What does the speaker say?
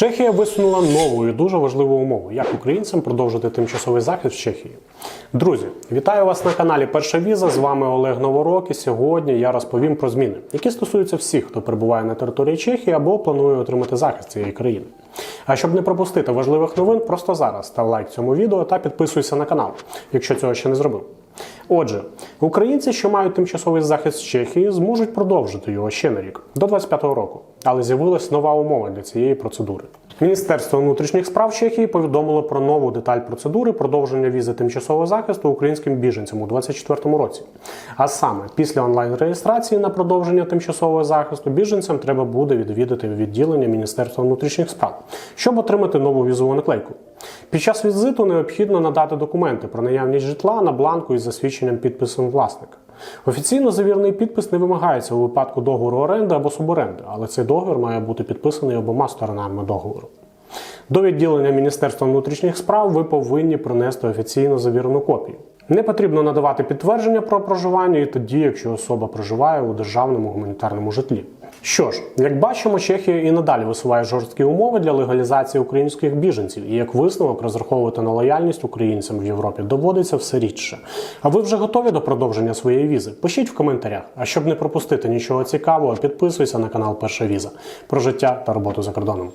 Чехія висунула нову і дуже важливу умову, як українцям продовжити тимчасовий захист в Чехії. Друзі, вітаю вас на каналі Перша Віза. З вами Олег Новорок. І сьогодні я розповім про зміни, які стосуються всіх, хто перебуває на території Чехії або планує отримати захист цієї країни. А щоб не пропустити важливих новин, просто зараз став лайк цьому відео та підписуйся на канал, якщо цього ще не зробив. Отже, українці, що мають тимчасовий захист з Чехії, зможуть продовжити його ще на рік до 25-го року. Але з'явилась нова умова для цієї процедури. Міністерство внутрішніх справ Чехії повідомило про нову деталь процедури продовження візи тимчасового захисту українським біженцям у 2024 році. А саме після онлайн-реєстрації на продовження тимчасового захисту біженцям треба буде відвідати відділення Міністерства внутрішніх справ, щоб отримати нову візову наклейку. Під час візиту необхідно надати документи про наявність житла на бланку із засвідченням підписом власника. Офіційно завірений підпис не вимагається у випадку договору оренди або суборенди, але цей договір має бути підписаний обома сторонами договору. До відділення Міністерства внутрішніх справ ви повинні принести офіційно завірену копію. Не потрібно надавати підтвердження про проживання і тоді, якщо особа проживає у державному гуманітарному житлі. Що ж, як бачимо, Чехія і надалі висуває жорсткі умови для легалізації українських біженців, і як висновок розраховувати на лояльність українцям в Європі доводиться все рідше. А ви вже готові до продовження своєї візи? Пишіть в коментарях. А щоб не пропустити нічого цікавого, підписуйся на канал Перша Віза про життя та роботу за кордоном.